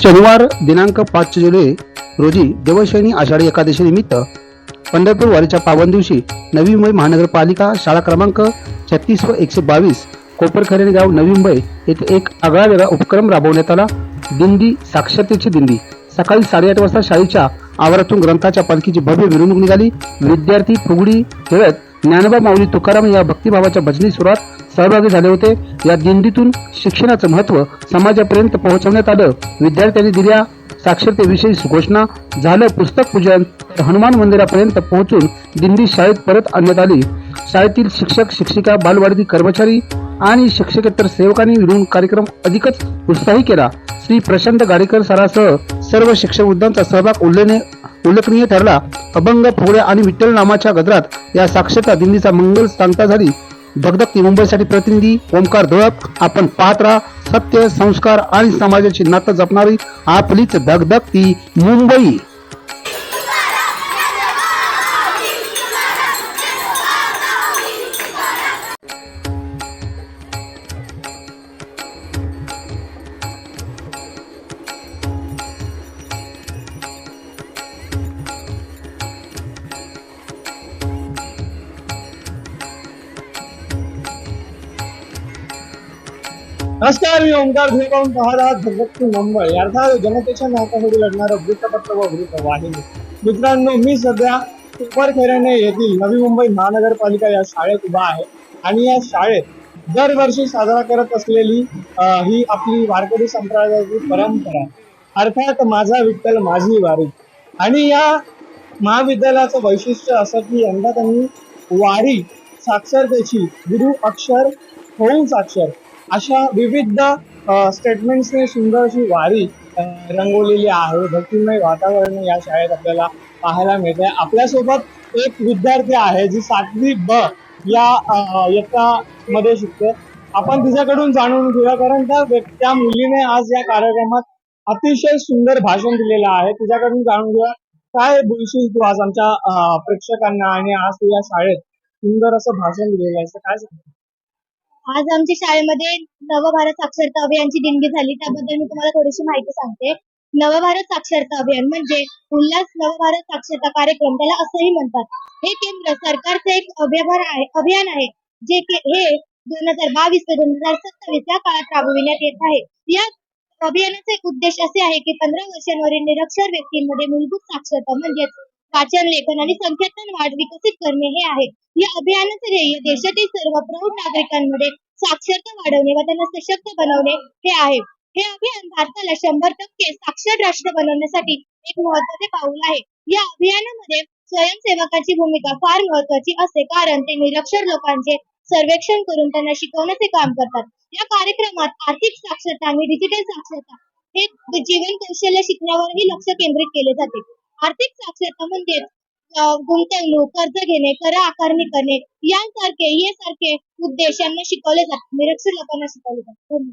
शनिवार दिनांक पाच जुलै रोजी देवशयनी आषाढी एकादशी निमित्त पंढरपूर वारीच्या पावन दिवशी नवी मुंबई महानगरपालिका शाळा क्रमांक छत्तीस व एकशे बावीस कोपरखरेणे गाव नवी मुंबई येथे एक आगळा वेगळा उपक्रम राबवण्यात आला. दिंडी साक्षरतेची दिंडी. सकाळी साडेआठ वाजता शाळेच्या आवारातून ग्रंथाच्या पालखीची भव्य मिरवणूक निघाली. विद्यार्थी फुगडी खेळत ज्ञानबा माऊली तुकाराम या भक्तिभावाच्या भजनी सुरात सहभागी झाले होते. या दिंडीतून शिक्षणाचं महत्त्व समाजापर्यंत पोहोचवण्यात आलं. विद्यार्थ्यांनी दिल्या साक्षरतेविषयी घोषणा झालं पुस्तक पूजन. तर हनुमान मंदिरापर्यंत पोहोचून दिंडी शाळेत परत आणण्यात आली. शाळेतील शिक्षक शिक्षिका बालवाडी कर्मचारी आणि शिक्षकेतर सेवकांनी मिळून कार्यक्रम अधिकच उत्साही केला. श्री प्रशांत गाडेकर सरासह सर्व शिक्षक वृद्धांचा सहभाग उल्लेने उल्लेखनीय ठरला. अभंग फुगड्या आणि विठ्ठल नामाच्या गजरात या साक्षरता दिंडीचा मंगल सांगता झाली. धगधगती मुंबईसाठी प्रतिनिधी ओमकार धोळप आपण पाहत राहा. सत्य संस्कार आणि समाजाची नातं जपणारी आपलीच धगधगती मुंबई. नमस्कार मी ओंकार भेटून पाहत आहात भगवती मुंबई. अर्थात जनतेच्या नाकासाठी लढणारं वृत्तपत्र व वृत्तवाहिनी. मित्रांनो मी सध्या उपरखेराणे येथील नवी मुंबई महानगरपालिका या शाळेत उभा आहे. आणि या शाळेत दरवर्षी साजरा करत असलेली ही आपली वारकरी संप्रदायाची परंपरा. अर्थात माझा विठ्ठल माझी वारी. आणि या महाविद्यालयाचं वैशिष्ट्य असं की यंदा त्यांनी वारी साक्षरतेची गुरु अक्षर होऊन साक्षर अशा विविध स्टेटमेंट्सने सुंदर अशी वारी रंगवलेली आहे. भक्तिमय वातावरण या शाळेत आपल्याला पाहायला मिळते आपल्यासोबत एक विद्यार्थी आहे जी सातवी ब या इयत्ता मध्ये शिकते. आपण तिच्याकडून जाणून घेऊया कारण त्या त्या मुलीने आज या कार्यक्रमात अतिशय सुंदर भाषण दिलेलं आहे. तिच्याकडून जाणून घेऊया काय बोलशील तू आज आमच्या प्रेक्षकांना? आणि आज या शाळेत सुंदर असं भाषण दिलेलं आहे. काय सांगतो आज आमच्या शाळेमध्ये नवभारत साक्षरता अभियानची दिंडी झाली. त्याबद्दल मी तुम्हाला थोडीशी माहिती सांगते. नवभारत साक्षरता अभियान म्हणजे उल्हास नवभारत साक्षरता कार्यक्रम त्याला असंही म्हणतात. हे केंद्र सरकारचं एक अभियान आहे अभियान आहे जे हे दोन हजार बावीस ते दोन हजार सत्तावीस या काळात राबविण्यात येत आहे. या अभियानाचे उद्देश असे आहे की पंधरा वर्षांवरील निरक्षर व्यक्तींमध्ये मूलभूत साक्षरता म्हणजेच वाचन लेखन आणि संख्यातन वाढ विकसित करणे हे आहे या अभियानाचे ध्येय देशातील सर्व प्रौढ नागरिकांमध्ये साक्षरता वाढवणे व त्यांना सशक्त बनवणे हे आहे. हे अभियान भारताला शंभर टक्के साक्षर राष्ट्र बनवण्यासाठी एक महत्त्वाचे पाऊल आहे. या अभियानामध्ये स्वयंसेवकाची भूमिका फार महत्वाची असते कारण ते निरक्षर लोकांचे सर्वेक्षण करून त्यांना शिकवण्याचे काम करतात. या कार्यक्रमात आर्थिक साक्षरता आणि डिजिटल साक्षरता हे जीवन कौशल्य शिकण्यावरही लक्ष केंद्रित केले जाते. आर्थिक साक्षरता म्हणजे गुंतवणूक कर्ज घेणे कर आकारणी करणे यांसारखे हे सारखे उद्देश यांना शिकवले जाते निरक्षर लोकांना शिकवले जाते.